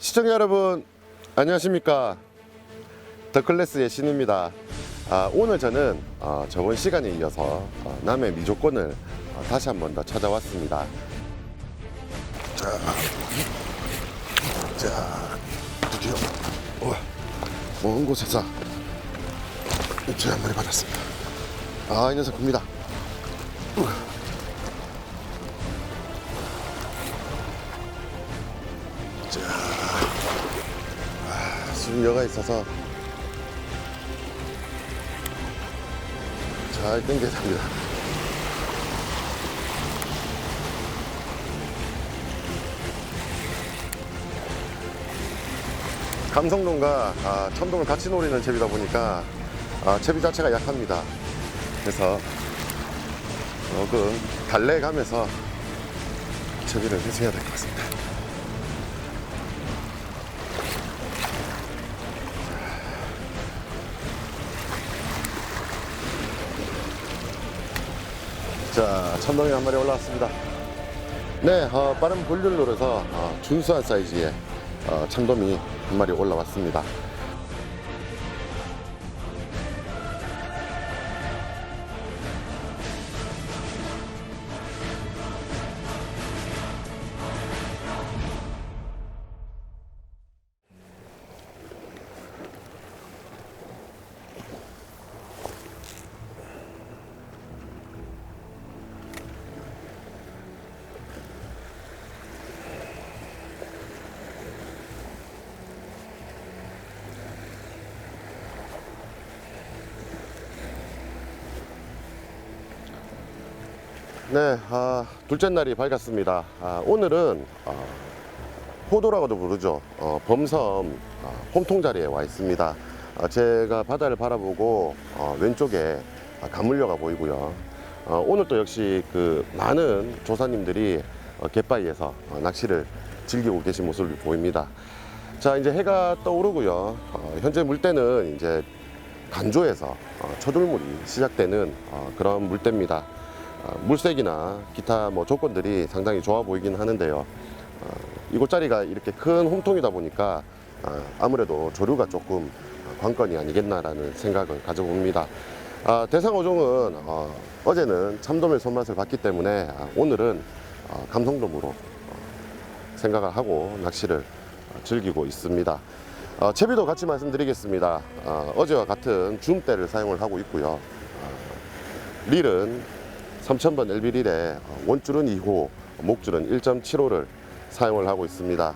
시청자 여러분 안녕하십니까? 더클래스의 신입니다. 아, 오늘 저는 어, 저번 시간에 이어서 어, 남해 미조권을 어, 다시 한 번 더 찾아왔습니다. 자, 자 드디어 어, 먼 곳에서 입질 한 마리 받았습니다. 아 이 녀석 큽니다 수분여가 있어서 잘 당겨야 됩니다. 감성동과 아, 첨동을 같이 노리는 채비다 보니까 아, 채비 자체가 약합니다. 그래서 조금 달래가면서 채비를 회수해야 될 것 같습니다. 자, 참돔이 한 마리 올라왔습니다. 네, 어, 빠른 볼륨 노려서 어, 준수한 사이즈의 어, 참돔이 한 마리 올라왔습니다. 네, 아, 둘째 날이 밝았습니다. 아, 오늘은 아, 포도라고도 부르죠. 어, 범섬 아, 홈통 자리에 와 있습니다. 아, 제가 바다를 바라보고 어, 왼쪽에 아, 가물려가 보이고요. 어, 오늘 또 역시 그 많은 조사님들이 어, 갯바위에서 어, 낚시를 즐기고 계신 모습을 보입니다. 자, 이제 해가 떠오르고요. 어, 현재 물때는 이제 간조에서 어, 초들물이 시작되는 어, 그런 물때입니다. 어, 물색이나 기타 뭐 조건들이 상당히 좋아 보이긴 하는데요. 어, 이곳 자리가 이렇게 큰 홈통이다 보니까 어, 아무래도 조류가 조금 어, 관건이 아니겠나라는 생각을 가져봅니다. 아, 대상 어종은 어, 어제는 참돔의 손맛을 봤기 때문에 아, 오늘은 어, 감성돔으로 어, 생각을 하고 낚시를 어, 즐기고 있습니다. 어, 채비도 같이 말씀드리겠습니다. 어, 어제와 같은 줌대를 사용을 하고 있고요. 어, 릴은 3000번 LB릴에 원줄은 2호, 목줄은 1.75를 사용을 하고 있습니다.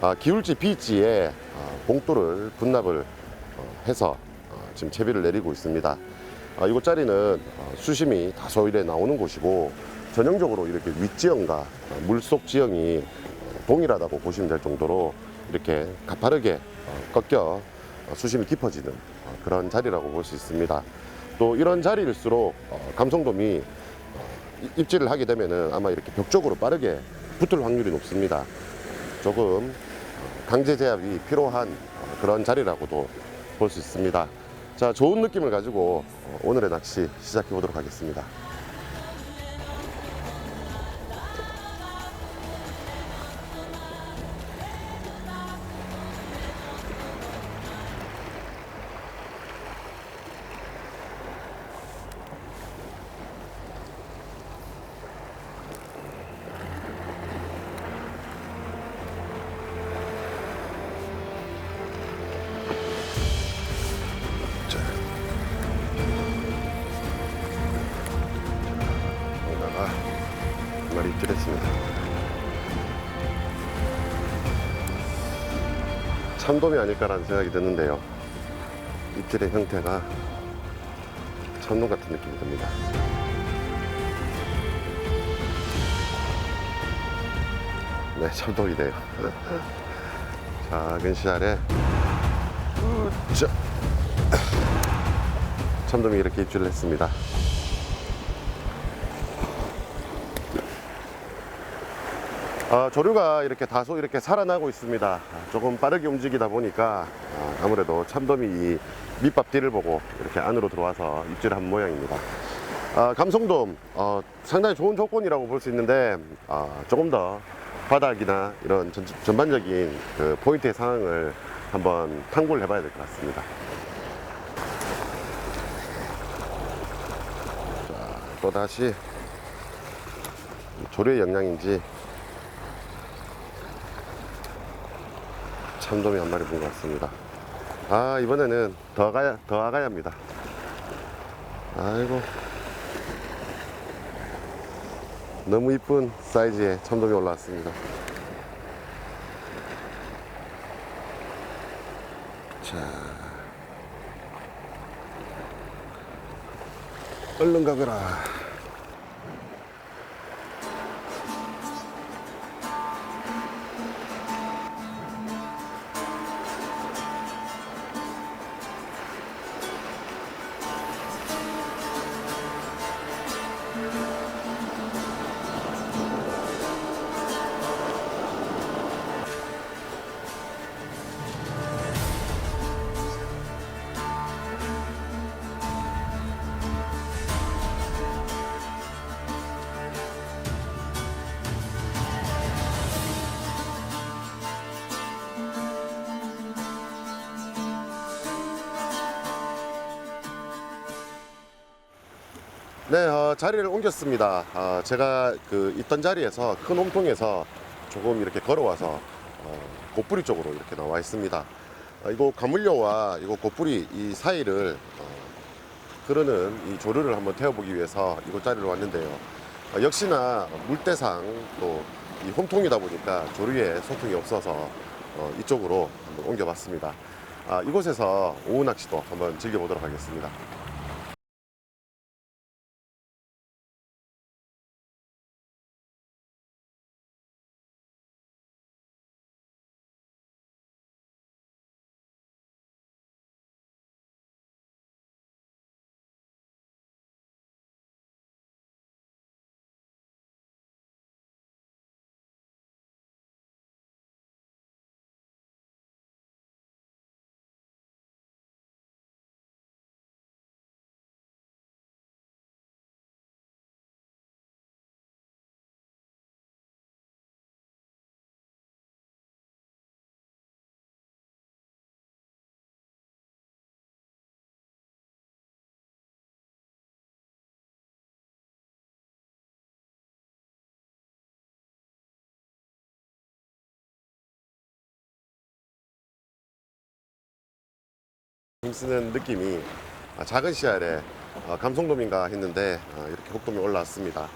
아, 기울지 B지에 어, 봉돌을 분납을 어, 해서 어, 지금 채비를 내리고 있습니다. 아, 이곳 자리는 어, 수심이 다소 이래 나오는 곳이고 전형적으로 이렇게 윗지형과 어, 물속 지형이 어, 동일하다고 보시면 될 정도로 이렇게 가파르게 어, 꺾여 어, 수심이 깊어지는 어, 그런 자리라고 볼 수 있습니다. 또 이런 자리일수록 어, 감성돔이 어, 이- 입질을 하게 되면은 아마 이렇게 벽 쪽으로 빠르게 붙을 확률이 높습니다. 조금 어, 강제 제압이 필요한 어, 그런 자리라고도 볼 수 있습니다. 자, 좋은 느낌을 가지고 어, 오늘의 낚시 시작해 보도록 하겠습니다. 참돔이 아닐까라는 생각이 드는데요. 입질의 형태가 참돔 같은 느낌이 듭니다. 네, 참돔이네요. 작은 씨알에 자, 참돔이 이렇게 입질을 했습니다. 아, 조류가 이렇게 다소 이렇게 살아나고 있습니다. 아, 조금 빠르게 움직이다 보니까 아, 아무래도 참돔이 이 밑밥 뒤를 보고 이렇게 안으로 들어와서 입질을 한 모양입니다. 아, 감성돔 어, 상당히 좋은 조건이라고 볼 수 있는데 아, 조금 더 바닥이나 이런 전, 전반적인 그 포인트의 상황을 한번 탐구를 해봐야 될 것 같습니다. 자, 또 다시 조류의 영향인지 참돔이 한 마리 본 것 같습니다. 아 이번에는 더 가야 더 아가야 합니다. 아이고 너무 이쁜 사이즈의 참돔이 올라왔습니다. 자 얼른 가거라. 네, 어, 자리를 옮겼습니다. 어, 제가 그 있던 자리에서 큰 홈통에서 조금 이렇게 걸어와서 어, 곱부리 쪽으로 이렇게 나와 있습니다. 어, 이거 가물려와 이거 곱부리 이 사이를 어, 흐르는 이 조류를 한번 태워보기 위해서 이곳 자리로 왔는데요. 어, 역시나 물대상 또 이 홈통이다 보니까 조류에 소통이 없어서 어, 이쪽으로 한번 옮겨봤습니다. 아, 이곳에서 오후 낚시도 한번 즐겨보도록 하겠습니다. 힘쓰는 느낌이 아, 작은 씨알에 어, 감성돔인가 했는데 어, 이렇게 혹돔이 올라왔습니다.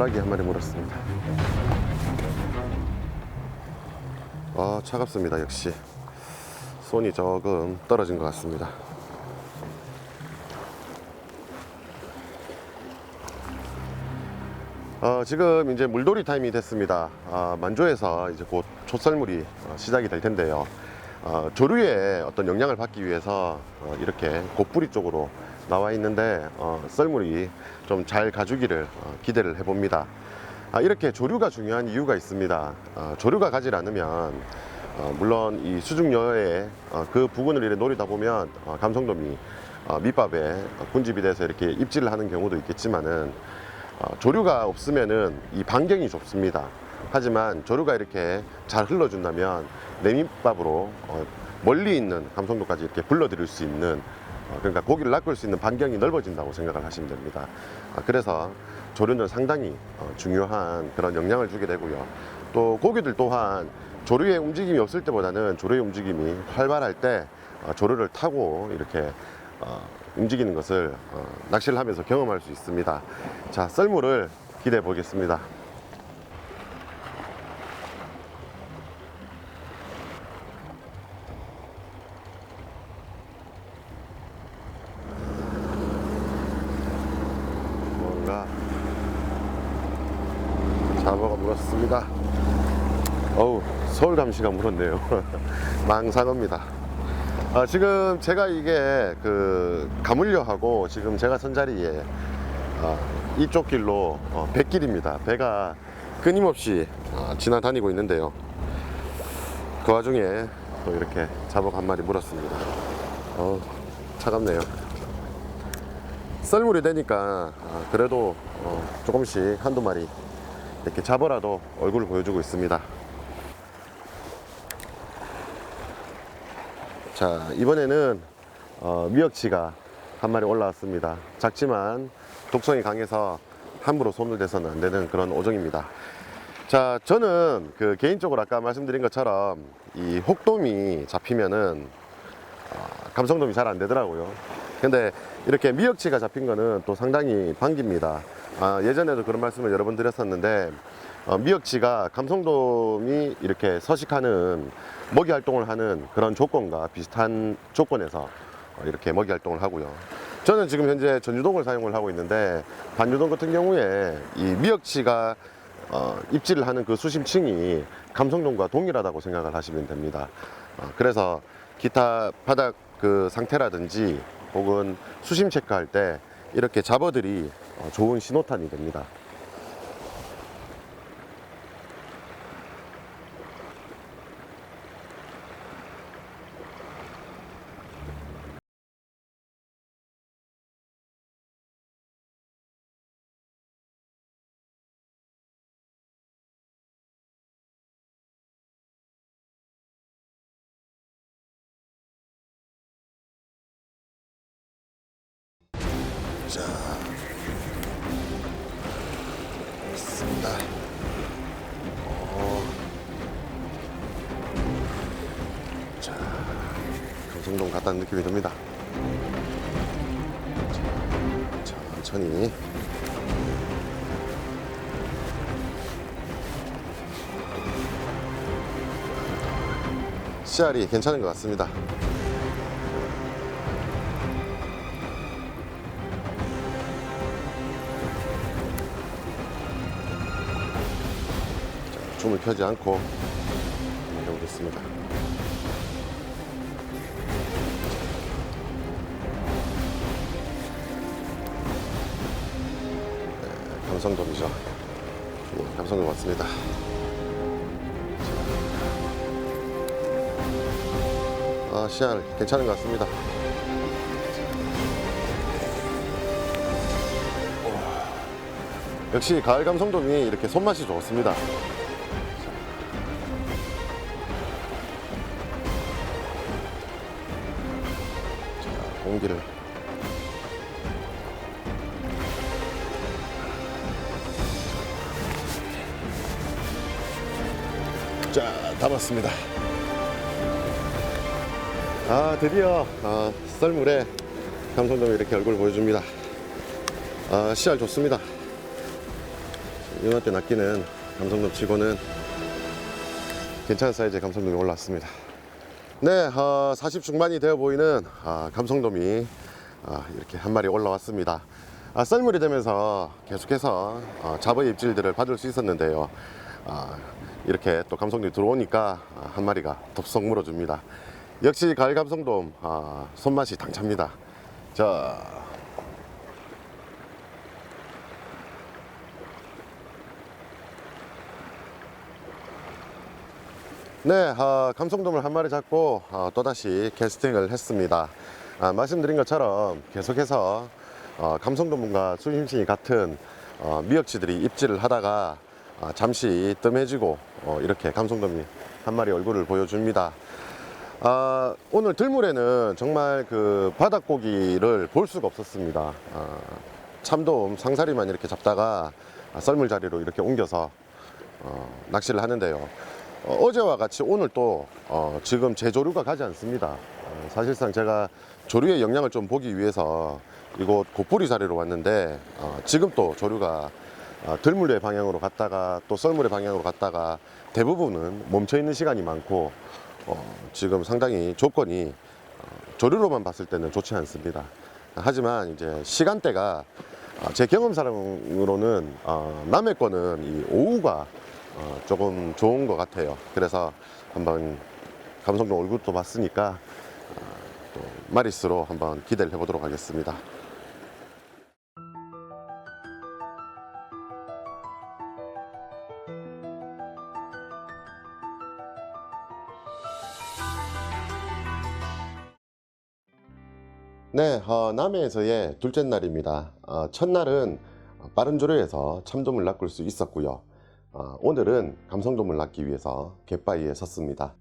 볼락이 한 마리 물었습니다. 아, 차갑습니다. 역시 손이 조금 떨어진 것 같습니다. 어, 지금 이제 물놀이 타임이 됐습니다. 아, 만조에서 이제 곧 촛설물이 어, 시작이 될 텐데요. 어, 조류의 어떤 영향을 받기 위해서 어, 이렇게 곱부리 쪽으로 나와 있는데 어, 썰물이 좀 잘 가주기를 어, 기대를 해봅니다. 아, 이렇게 조류가 중요한 이유가 있습니다. 어, 조류가 가지 않으면 어, 물론 이 수중여에 어, 그 부근을 이렇게 노리다 보면 어, 감성돔이 어, 밑밥에 어, 군집이 돼서 이렇게 입질을 하는 경우도 있겠지만은 어, 조류가 없으면은 이 반경이 좁습니다. 하지만 조류가 이렇게 잘 흘러준다면 내밑밥으로 어, 멀리 있는 감성도까지 이렇게 불러들일 수 있는 어, 그러니까 고기를 낚을 수 있는 반경이 넓어진다고 생각을 하시면 됩니다. 아, 그래서 조류는 상당히 어, 중요한 그런 영향을 주게 되고요. 또 고기들 또한 조류의 움직임이 없을 때보다는 조류의 움직임이 활발할 때 어, 조류를 타고 이렇게 어, 움직이는 것을 어, 낚시를 하면서 경험할 수 있습니다. 자, 썰물을 기대해 보겠습니다. 사버가 물었습니다. 어우, 감시가 물었네요. 망상어입니다. 아, 지금 제가 이게 그 가물려하고 지금 제가 선 자리에 아, 이쪽 길로 어, 백길입니다. 배가 끊임없이 아, 지나다니고 있는데요. 그 와중에 또 이렇게 잡어 한 마리 물었습니다. 어, 차갑네요. 썰물이 되니까 아, 그래도 어, 조금씩 한두 마리 이렇게 잡어라도 얼굴을 보여주고 있습니다. 자 이번에는 어, 미역치가 한 마리 올라왔습니다. 작지만 독성이 강해서 함부로 손을 대서는 안 되는 그런 오종입니다. 자 저는 그 개인적으로 아까 말씀드린 것처럼 이 혹돔이 잡히면은 어, 감성돔이 잘 안 되더라고요. 근데 이렇게 미역치가 잡힌 거는 또 상당히 반깁니다. 아, 예전에도 그런 말씀을 여러 번 드렸었는데 어, 미역치가 감성돔이 이렇게 서식하는 먹이 활동을 하는 그런 조건과 비슷한 조건에서 어, 이렇게 먹이 활동을 하고요. 저는 지금 현재 전유동을 사용을 하고 있는데 반유동 같은 경우에 이 미역치가 어, 입질을 하는 그 수심층이 감성돔과 동일하다고 생각을 하시면 됩니다. 어, 그래서 기타 바닥 그 상태라든지 혹은 수심 체크할 때 이렇게 잡어들이 어, 좋은 신호탄이 됩니다. 씨알이 괜찮은 것 같습니다. 줌을 켜지 않고 해보겠습니다. 네, 감성돔이죠. 네, 감성돔 맞습니다. 아, 씨알 괜찮은 것 같습니다. 역시 가을 감성돔이 이렇게 손맛이 좋습니다. 자, 공기를 자 담았습니다 아 드디어 아, 썰물에 감성돔이 이렇게 얼굴 보여줍니다 아 씨알 좋습니다 이맘때 낚이는 감성돔 치고는 괜찮은 사이즈의 감성돔이 올라왔습니다 네, 어, 40 중반이 되어 보이는 아, 감성돔이 아, 이렇게 한 마리 올라왔습니다. 아, 썰물이 되면서 계속해서 어, 잡어 입질들을 받을 수 있었는데요. 아, 이렇게 또 감성돔이 들어오니까 아, 한 마리가 덥석 물어줍니다. 역시 가을 감성돔 아, 손맛이 당찹니다. 자, 네, 어, 감성돔을 한 마리 잡고 어, 또다시 캐스팅을 했습니다. 아, 말씀드린 것처럼 계속해서 어, 감성돔과 수심층이 같은 어, 미역치들이 입질을 하다가 아, 잠시 뜸해지고 어, 이렇게 감성돔이 한 마리 얼굴을 보여줍니다. 아, 오늘 들물에는 정말 그 바닥고기를 볼 수가 없었습니다. 아, 참돔 상사리만 이렇게 잡다가 아, 썰물 자리로 이렇게 옮겨서 어, 낚시를 하는데요. 어, 제와 같이 오늘 또 어, 지금 제 조류가 가지 않습니다. 어, 사실상 제가 조류의 영향을 좀 보기 위해서 이곳 곱부리 자리로 왔는데 어, 지금 또 조류가 어, 들물의 방향으로 갔다가 또 썰물의 방향으로 갔다가 대부분은 멈춰 있는 시간이 많고 어, 지금 상당히 조건이 어, 조류로만 봤을 때는 좋지 않습니다. 하지만 이제 시간대가 아, 제 경험상으로는 어, 남의 거는 이 오후가 어, 조금 좋은 것 같아요. 그래서 한번 감성동 얼굴도 봤으니까 어, 또 마리스로 한번 기대를 해보도록 하겠습니다. 네, 어, 남해에서의 둘째 날입니다. 어, 첫날은 빠른 조류에서 참돔을 낚을 수 있었고요. 어, 오늘은 감성돔을 낚기 위해서 갯바위에 섰습니다.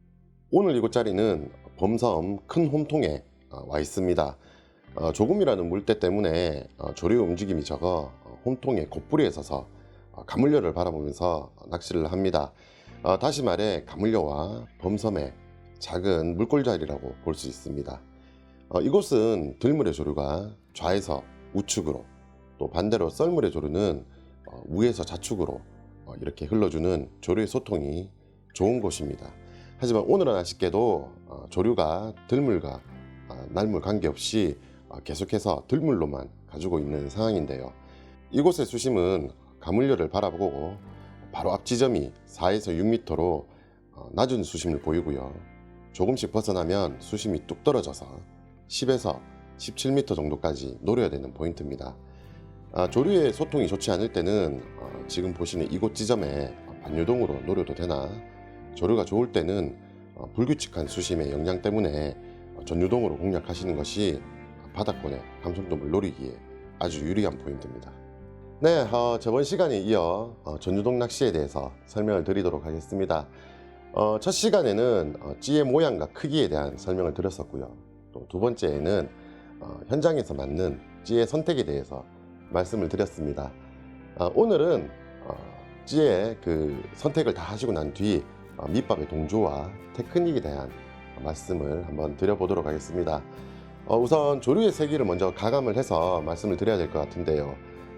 오늘 이곳 자리는 범섬 큰 홈통에 어, 와 있습니다. 어, 조금이라는 물때 때문에 어, 조류 움직임이 적어 어, 홈통의 곧부리에 서서 어, 가물려를 바라보면서 낚시를 합니다. 어, 다시 말해 가물려와 범섬의 작은 물골자리라고 볼 수 있습니다. 어, 이곳은 들물의 조류가 좌에서 우측으로 또 반대로 썰물의 조류는 어, 우에서 좌측으로 어, 이렇게 흘러주는 조류의 소통이 좋은 곳입니다. 하지만 오늘은 아쉽게도 어, 조류가 들물과 어, 날물 관계없이 어, 계속해서 들물로만 가지고 있는 상황인데요. 이곳의 수심은 가물려를 바라보고 바로 앞 지점이 4에서 6m로 어, 낮은 수심을 보이고요. 조금씩 벗어나면 수심이 뚝 떨어져서 10에서 17m 정도까지 노려야 되는 포인트입니다. 아, 조류의 소통이 좋지 않을 때는 어, 지금 보시는 이곳 지점에 반유동으로 노려도 되나 조류가 좋을 때는 어, 불규칙한 수심의 영향 때문에 어, 전유동으로 공략하시는 것이 바닥권의 감성돔을 노리기에 아주 유리한 포인트입니다. 네, 어, 저번 시간에 이어 어, 전유동 낚시에 대해서 설명을 드리도록 하겠습니다. 어, 첫 시간에는 어, 찌의 모양과 크기에 대한 설명을 드렸었고요. 또 두 번째에는 어, 현장에서 맞는 찌의 선택에 대해서 말씀을 드렸습니다. 어, 오늘은 어, 찌의 그 선택을 다 하시고 난뒤 어, 밑밥의 동조와 테크닉에 대한 말씀을 한번 드려보도록 하겠습니다. 어, 우선 조류의 세기를 먼저 가감을 해서 말씀을 드려야 될 것 같은데요.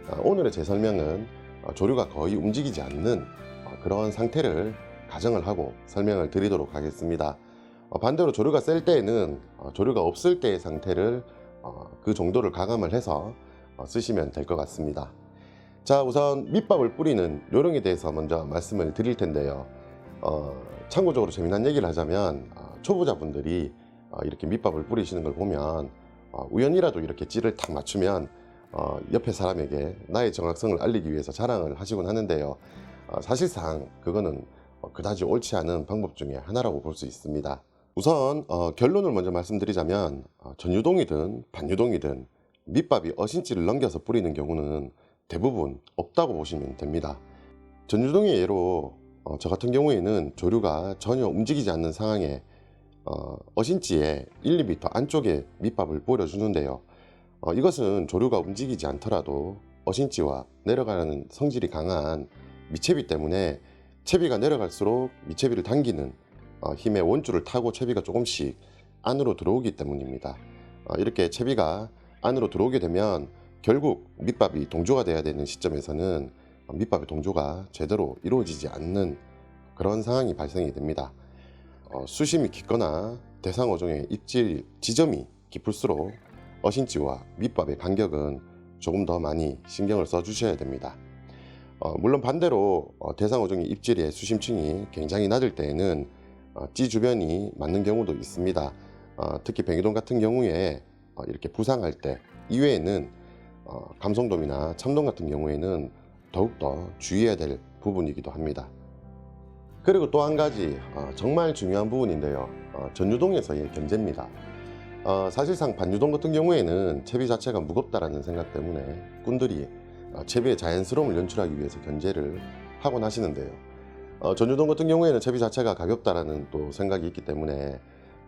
어, 오늘의 제 설명은 어, 조류가 거의 움직이지 않는 어, 그런 상태를 가정을 하고 설명을 드리도록 하겠습니다. 어, 반대로 조류가 셀 때에는 어, 조류가 없을 때의 상태를 어, 그 정도를 가감을 해서 어, 쓰시면 될 것 같습니다. 자, 우선 밑밥을 뿌리는 요령에 대해서 먼저 말씀을 드릴 텐데요. 어, 참고적으로 재미난 얘기를 하자면 어, 초보자분들이 어, 이렇게 밑밥을 뿌리시는 걸 보면 어, 우연이라도 이렇게 찌를 탁 맞추면 어, 옆에 사람에게 나의 정확성을 알리기 위해서 자랑을 하시곤 하는데요. 어, 사실상 그거는 어, 그다지 옳지 않은 방법 중에 하나라고 볼 수 있습니다. 우선 어, 결론을 먼저 말씀드리자면 어, 전유동이든 반유동이든 밑밥이 어신지를 넘겨서 뿌리는 경우는 대부분 없다고 보시면 됩니다. 전유동의 예로 어, 저 같은 경우에는 조류가 전혀 움직이지 않는 상황에 어, 어신지에 1, 2m 안쪽에 밑밥을 뿌려주는데요. 어, 이것은 조류가 움직이지 않더라도 어신지와 내려가는 성질이 강한 미채비 때문에 채비가 내려갈수록 미채비를 당기는 어, 힘의 원줄을 타고 채비가 조금씩 안으로 들어오기 때문입니다. 어, 이렇게 채비가 안으로 들어오게 되면 결국 밑밥이 동조가 돼야 되는 시점에서는 어, 밑밥의 동조가 제대로 이루어지지 않는 그런 상황이 발생이 됩니다. 어, 수심이 깊거나 대상 어종의 입질 지점이 깊을수록 어신지와 밑밥의 간격은 조금 더 많이 신경을 써 주셔야 됩니다. 어, 물론 반대로 어, 대상 어종의 입질의 수심층이 굉장히 낮을 때에는 어, 찌 주변이 맞는 경우도 있습니다. 어, 특히 백이동 같은 경우에 어, 이렇게 부상할 때 이외에는 어, 감성돔이나 참돔 같은 경우에는 더욱더 주의해야 될 부분이기도 합니다. 그리고 또 한 가지 어, 정말 중요한 부분인데요. 어, 전유동에서의 견제입니다. 어, 사실상 반유동 같은 경우에는 채비 자체가 무겁다라는 생각 때문에 꾼들이 어, 채비의 자연스러움을 연출하기 위해서 견제를 하곤 하시는데요. 어, 전유동 같은 경우에는 채비 자체가 가볍다라는 또 생각이 있기 때문에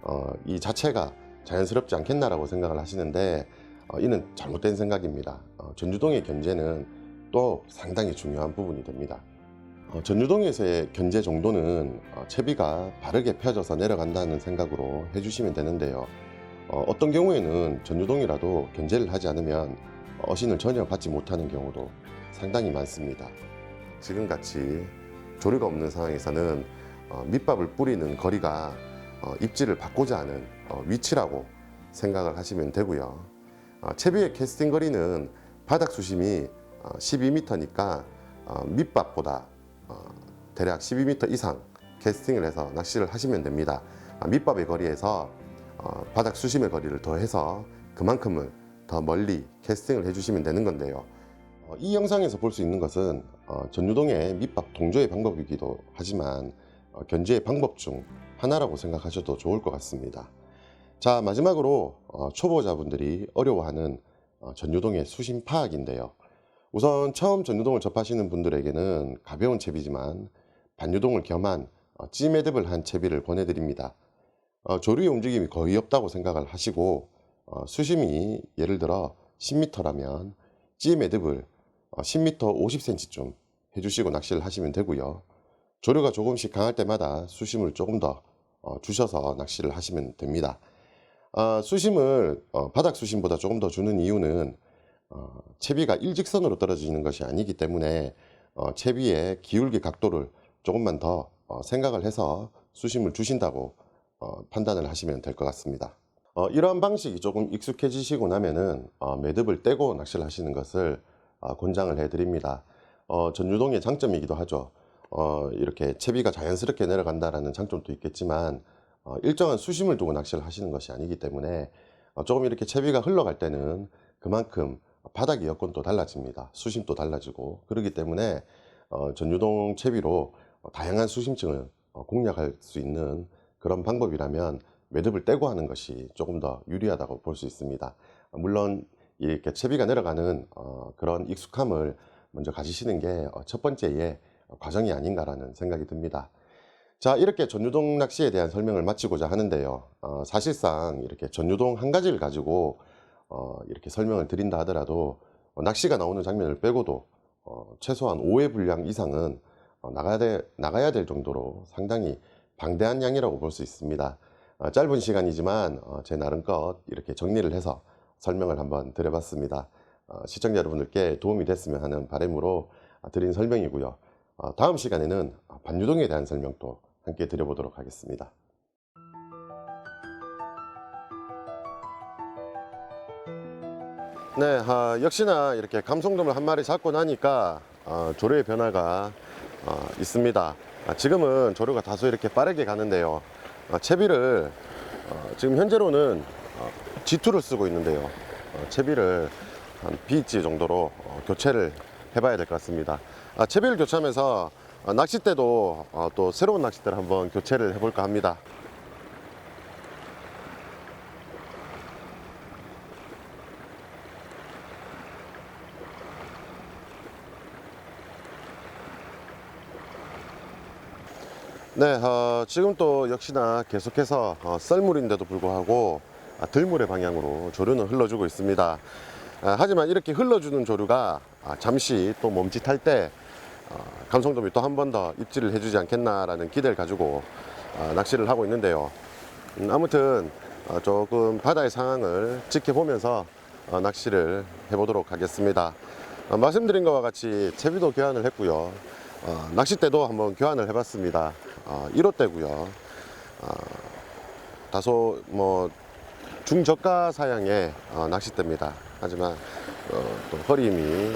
어, 이 자체가 자연스럽지 않겠나라고 생각을 하시는데 어, 이는 잘못된 생각입니다. 어, 전유동의 견제는 또 상당히 중요한 부분이 됩니다. 어, 전유동에서의 견제 정도는 어, 채비가 바르게 펴져서 내려간다는 생각으로 해주시면 되는데요. 어, 어떤 경우에는 전유동이라도 견제를 하지 않으면 어신을 전혀 받지 못하는 경우도 상당히 많습니다. 지금같이 조류가 없는 상황에서는 어, 밑밥을 뿌리는 거리가 어, 입질을 받고자 하는 어, 위치라고 생각을 하시면 되고요. 어, 채비의 캐스팅 거리는 바닥 수심이 12m니까 밑밥보다 어, 대략 12m 이상 캐스팅을 해서 낚시를 하시면 됩니다. 아, 밑밥의 거리에서 어, 바닥 수심의 거리를 더해서 그만큼을 더 멀리 캐스팅을 해주시면 되는 건데요. 어, 이 영상에서 볼 수 있는 것은 어, 전유동의 밑밥 동조의 방법이기도 하지만 어, 견지의 방법 중 하나라고 생각하셔도 좋을 것 같습니다. 자 마지막으로 어, 초보자분들이 어려워하는 어, 전유동의 수심 파악인데요. 우선 처음 전유동을 접하시는 분들에게는 가벼운 채비지만 반유동을 겸한 어, 찌매듭을 한 채비를 권해드립니다. 어, 조류의 움직임이 거의 없다고 생각을 하시고 어, 수심이 예를 들어 10m라면 찌매듭을 어, 10m 50cm쯤 해주시고 낚시를 하시면 되고요. 조류가 조금씩 강할 때마다 수심을 조금 더 어, 주셔서 낚시를 하시면 됩니다. 어, 수심을 어, 바닥 수심보다 조금 더 주는 이유는 어, 채비가 일직선으로 떨어지는 것이 아니기 때문에 어, 채비의 기울기 각도를 조금만 더 어, 생각을 해서 수심을 주신다고 어, 판단을 하시면 될 것 같습니다. 어, 이러한 방식이 조금 익숙해지시고 나면은 어, 매듭을 떼고 낚시를 하시는 것을 어, 권장을 해드립니다. 어, 전유동의 장점이기도 하죠. 어, 이렇게 채비가 자연스럽게 내려간다라는 장점도 있겠지만 어, 일정한 수심을 두고 낚시를 하시는 것이 아니기 때문에 어, 조금 이렇게 채비가 흘러갈 때는 그만큼 바닥의 여건도 달라집니다. 수심도 달라지고 그렇기 때문에 어, 전유동 채비로 어, 다양한 수심층을 어, 공략할 수 있는 그런 방법이라면 매듭을 떼고 하는 것이 조금 더 유리하다고 볼 수 있습니다. 물론 이렇게 채비가 내려가는 어, 그런 익숙함을 먼저 가지시는 게 첫 번째의 과정이 아닌가라는 생각이 듭니다. 자, 이렇게 전유동 낚시에 대한 설명을 마치고자 하는데요. 어, 사실상 이렇게 전유동 한 가지를 가지고 어, 이렇게 설명을 드린다 하더라도 어, 낚시가 나오는 장면을 빼고도 어, 최소한 5회 분량 이상은 어, 나가야 될, 나가야 될 정도로 상당히 방대한 양이라고 볼 수 있습니다. 어, 짧은 시간이지만 어, 제 나름껏 이렇게 정리를 해서 설명을 한번 드려봤습니다. 어, 시청자 여러분들께 도움이 됐으면 하는 바람으로 어, 드린 설명이고요. 어, 다음 시간에는 어, 반유동에 대한 설명도 함께 드려보도록 하겠습니다. 네, 아, 역시나 이렇게 감성돔을 한 마리 잡고 나니까 어, 조류의 변화가 어, 있습니다. 아, 지금은 조류가 다소 이렇게 빠르게 가는데요. 어, 채비를 어, 지금 현재로는 어, G2를 쓰고 있는데요. 어, 채비를 한 B지 정도로 어, 교체를 해봐야 될 것 같습니다. 아, 채비를 교체하면서 어, 낚싯대도 어, 또 새로운 낚싯대를 한번 교체를 해볼까 합니다. 네, 어, 지금 또 역시나 계속해서 어, 썰물인데도 불구하고 아, 들물의 방향으로 조류는 흘러주고 있습니다. 아, 하지만 이렇게 흘러주는 조류가 아, 잠시 또 멈칫할 때 어, 감성돔이 또 한 번 더 입질을 해주지 않겠나라는 기대를 가지고 어, 낚시를 하고 있는데요. 음, 아무튼 어, 조금 바다의 상황을 지켜보면서 어, 낚시를 해보도록 하겠습니다. 어, 말씀드린 것과 같이 채비도 교환을 했고요. 어, 낚싯대도 한번 교환을 해봤습니다. 어, 1호대고요. 어, 다소 뭐 중저가 사양의 어, 낚싯대입니다. 하지만 어, 또 허리 힘이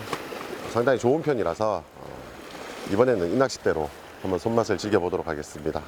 상당히 좋은 편이라서 어, 이번에는 이 낚싯대로 한번 손맛을 즐겨보도록 하겠습니다.